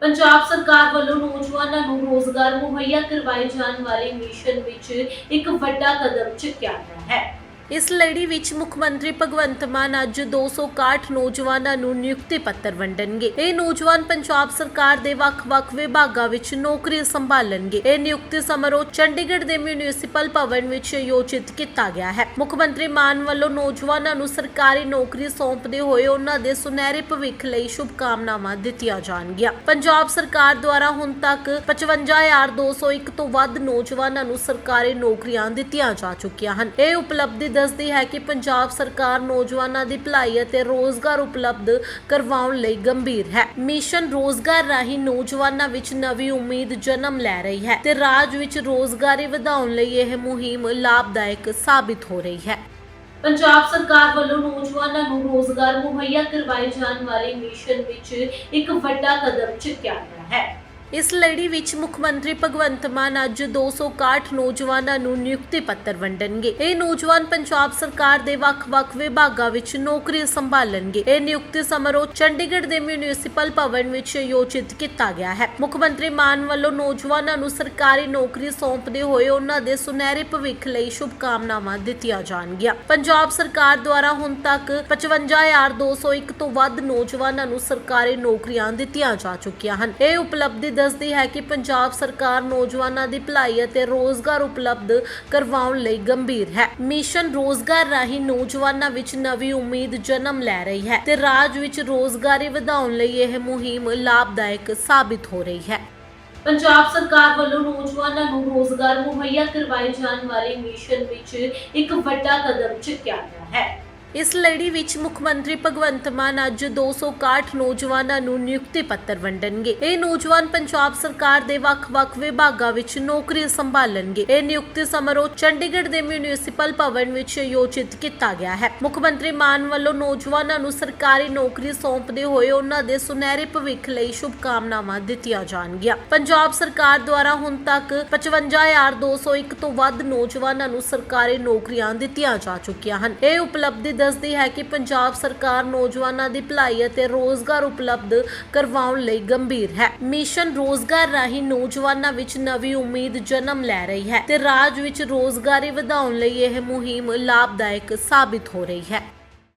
ਪੰਜਾਬ ਸਰਕਾਰ ਵੱਲੋਂ ਨੌਜਵਾਨਾਂ ਨੂੰ ਰੋਜ਼ਗਾਰ ਮੁਹੱਈਆ ਕਰਵਾਏ ਜਾਣ ਵਾਲੇ ਮਿਸ਼ਨ ਵਿੱਚ ਇੱਕ ਵੱਡਾ ਕਦਮ ਚੁੱਕਿਆ ਗਿਆ ਹੈ। ਇਸ ਲੜੀ ਵਿੱਚ ਮੁੱਖ ਮੰਤਰੀ ਭਗਵੰਤ ਮਾਨ ਅੱਜ 261 ਨੌਜਵਾਨਾਂ ਨੂੰ ਨਿਯੁਕਤੀ ਪੱਤਰ ਵੰਡਣਗੇ। ਇਹ ਨੌਜਵਾਨ ਪੰਜਾਬ ਸਰਕਾਰ ਦੇ ਵੱਖ-ਵੱਖ ਵਿਭਾਗਾਂ ਵਿੱਚ ਨੌਕਰੀ ਸੰਭਾਲਣਗੇ। ਇਹ ਨਿਯੁਕਤੀ ਸਮਾਰੋਹ ਚੰਡੀਗੜ੍ਹ ਦੇ ਮਿਊਨਿਸਪਲ ਭਵਨ ਵਿੱਚ ਆਯੋਜਿਤ ਕੀਤਾ ਗਿਆ ਹੈ। ਮੁੱਖ ਮੰਤਰੀ ਮਾਨ ਵੱਲੋਂ ਨੌਜਵਾਨਾਂ ਨੂੰ ਸਰਕਾਰੀ ਨੌਕਰੀ ਸੌਂਪਦੇ ਹੋਏ ਉਹਨਾਂ ਦੇ ਸੁਨਹਿਰੇ ਭਵਿੱਖ ਲਈ ਸ਼ੁਭਕਾਮਨਾਵਾਂ ਦਿੱਤੀਆਂ ਜਾਣਗੀਆਂ। ਪੰਜਾਬ ਸਰਕਾਰ ਦੁਆਰਾ ਹੁਣ ਤੱਕ 55201 ਤੋਂ ਵੱਧ ਨੌਜਵਾਨਾਂ ਨੂੰ ਸਰਕਾਰੀ ਨੌਕਰੀਆਂ ਦਿੱਤੀਆਂ ਜਾ ਚੁੱਕੀਆਂ ਹਨ। ਇਹ ਉਪਲਬਧੀ ਦੱਸਦੀ ਹੈ ਕਿ ਪੰਜਾਬ ਸਰਕਾਰ ਨੌਜਵਾਨਾਂ ਦੀ ਭਲਾਈ ਅਤੇ ਰੋਜ਼ਗਾਰ ਉਪਲਬਧ ਕਰਵਾਉਣ ਲਈ ਗੰਭੀਰ ਹੈ। ਮਿਸ਼ਨ ਰੋਜ਼ਗਾਰ ਰਾਹੀਂ ਨੌਜਵਾਨਾਂ ਵਿੱਚ ਨਵੀਂ ਉਮੀਦ ਜਨਮ ਲੈ ਰਹੀ ਹੈ ਤੇ ਰਾਜ ਵਿੱਚ ਰੋਜ਼ਗਾਰੀ ਵਧਾਉਣ ਲਈ ਇਹ ਮੁਹਿੰਮ ਲਾਭਦਾਇਕ ਸਾਬਿਤ ਹੋ ਰਹੀ ਹੈ। ਪੰਜਾਬ ਸਰਕਾਰ ਵੱਲੋਂ ਨੌਜਵਾਨਾਂ ਨੂੰ ਰੋਜ਼ਗਾਰ ਮੁਹੱਈਆ ਕਰਵਾਏ ਜਾਣ ਵਾਲੇ ਮਿਸ਼ਨ ਵਿੱਚ ਇੱਕ ਵੱਡਾ ਕਦਮ ਚੁੱਕਿਆ ਗਿਆ ਹੈ। ਇਸ ਲੜੀ ਵਿੱਚ ਮੁੱਖ ਮੰਤਰੀ ਭਗਵੰਤ ਮਾਨ ਅੱਜ 261 ਨੌਜਵਾਨਾਂ ਨੂੰ ਨਿਯੁਕਤੀ ਪੱਤਰ ਵੰਡਣਗੇ। ਇਹ ਨੌਜਵਾਨ ਪੰਜਾਬ ਸਰਕਾਰ ਦੇ ਵੱਖ-ਵੱਖ ਵਿਭਾਗਾਂ ਵਿੱਚ ਨੌਕਰੀ ਸੰਭਾਲਣਗੇ। ਇਹ ਨਿਯੁਕਤੀ ਸਮਾਰੋਹ ਚੰਡੀਗੜ੍ਹ ਦੇ ਮਿਊਨਿਸਪਲ ਭਵਨ ਵਿੱਚ ਆਯੋਜਿਤ ਕੀਤਾ ਗਿਆ ਹੈ। ਮੁੱਖ ਮੰਤਰੀ ਮਾਨ ਵੱਲੋਂ ਨੌਜਵਾਨਾਂ ਨੂੰ ਸਰਕਾਰੀ ਨੌਕਰੀ ਸੌਂਪਦੇ ਹੋਏ ਉਹਨਾਂ ਦੇ ਸੁਨਹਿਰੇ ਭਵਿੱਖ ਲਈ ਸ਼ੁਭਕਾਮਨਾਵਾਂ ਦਿੱਤੀਆਂ ਜਾਣਗੀਆਂ। ਪੰਜਾਬ ਸਰਕਾਰ ਦੁਆਰਾ ਹੁਣ ਤੱਕ 55201 ਤੋਂ ਵੱਧ ਨੌਜਵਾਨਾਂ ਨੂੰ ਸਰਕਾਰੀ ਨੌਕਰੀਆਂ ਦਿੱਤੀਆਂ ਜਾ ਚੁੱਕੀਆਂ ਹਨ। ਇਹ ਉਪਲਬਧੀ ਦੱਸਦੀ ਹੈ ਕਿ ਪੰਜਾਬ ਸਰਕਾਰ ਨੌਜਵਾਨਾਂ ਦੀ ਭਲਾਈ ਅਤੇ ਰੋਜ਼ਗਾਰ ਉਪਲਬਧ ਕਰਵਾਉਣ ਲਈ ਗੰਭੀਰ ਹੈ। ਮਿਸ਼ਨ ਰੋਜ਼ਗਾਰ ਰਾਹੀਂ ਨੌਜਵਾਨਾਂ ਵਿੱਚ ਨਵੀਂ ਉਮੀਦ ਜਨਮ ਲੈ ਰਹੀ ਹੈ ਤੇ ਰਾਜ ਵਿੱਚ ਰੋਜ਼ਗਾਰੀ ਵਧਾਉਣ ਲਈ ਇਹ ਮੁਹਿੰਮ ਲਾਭਦਾਇਕ ਸਾਬਿਤ ਹੋ ਰਹੀ ਹੈ। ਪੰਜਾਬ ਸਰਕਾਰ ਵੱਲੋਂ ਨੌਜਵਾਨਾਂ ਨੂੰ ਰੋਜ਼ਗਾਰ ਮੁਹੱਈਆ ਕਰਵਾਏ ਜਾਣ ਵਾਲੇ ਮਿਸ਼ਨ ਵਿੱਚ ਇੱਕ ਵੱਡਾ ਕਦਮ ਚੁੱਕਿਆ ਗਿਆ ਹੈ। ਇਸ ਲੜੀ ਵਿੱਚ ਮੁੱਖ ਮੰਤਰੀ ਭਗਵੰਤ ਮਾਨ ਅੱਜ 261 ਨੌਜਵਾਨਾਂ ਨੂੰ ਨਿਯੁਕਤੀ ਪੱਤਰ ਵੰਡਣਗੇ। ਇਹ ਨੌਜਵਾਨ ਪੰਜਾਬ ਸਰਕਾਰ ਦੇ ਵੱਖ-ਵੱਖ ਵਿਭਾਗਾਂ ਵਿੱਚ ਨੌਕਰੀ ਸੰਭਾਲਣਗੇ। ਇਹ ਨਿਯੁਕਤੀ ਸਮਾਰੋਹ ਚੰਡੀਗੜ੍ਹ ਦੇ ਮਿਊਨਿਸਪਲ ਭਵਨ ਵਿੱਚ ਆਯੋਜਿਤ ਕੀਤਾ ਗਿਆ ਹੈ। ਮੁੱਖ ਮੰਤਰੀ ਮਾਨ ਵੱਲੋਂ ਨੌਜਵਾਨਾਂ ਨੂੰ ਸਰਕਾਰੀ ਨੌਕਰੀ ਸੌਂਪਦੇ ਹੋਏ ਉਹਨਾਂ ਦੇ ਸੁਨਹਿਰੇ ਭਵਿੱਖ ਲਈ ਸ਼ੁਭਕਾਮਨਾਵਾਂ ਦਿੱਤੀਆਂ ਜਾਣਗੀਆਂ। ਪੰਜਾਬ ਸਰਕਾਰ ਦੁਆਰਾ ਹੁਣ ਤੱਕ 55201 ਤੋਂ ਵੱਧ ਨੌਜਵਾਨਾਂ ਨੂੰ ਸਰਕਾਰੀ ਨੌਕਰੀਆਂ ਦਿੱਤੀਆਂ ਜਾ ਚੁੱਕੀਆਂ ਹਨ। ਇਹ ਉਪਲਬਧੀ ਦੱਸਦੀ ਹੈ ਕਿ ਪੰਜਾਬ ਸਰਕਾਰ ਨੌਜਵਾਨਾਂ ਦੀ ਭਲਾਈ ਅਤੇ ਰੋਜ਼ਗਾਰ ਉਪਲਬਧ ਕਰਵਾਉਣ ਲਈ ਗੰਭੀਰ ਹੈ। ਮਿਸ਼ਨ ਰੋਜ਼ਗਾਰ ਰਾਹੀਂ ਨੌਜਵਾਨਾਂ ਵਿੱਚ ਨਵੀਂ ਉਮੀਦ ਜਨਮ ਲੈ ਰਹੀ ਹੈ ਤੇ ਰਾਜ ਵਿੱਚ ਰੋਜ਼ਗਾਰੀ ਵਧਾਉਣ ਲਈ ਇਹ ਮੁਹਿੰਮ ਲਾਭਦਾਇਕ ਸਾਬਿਤ ਹੋ ਰਹੀ ਹੈ।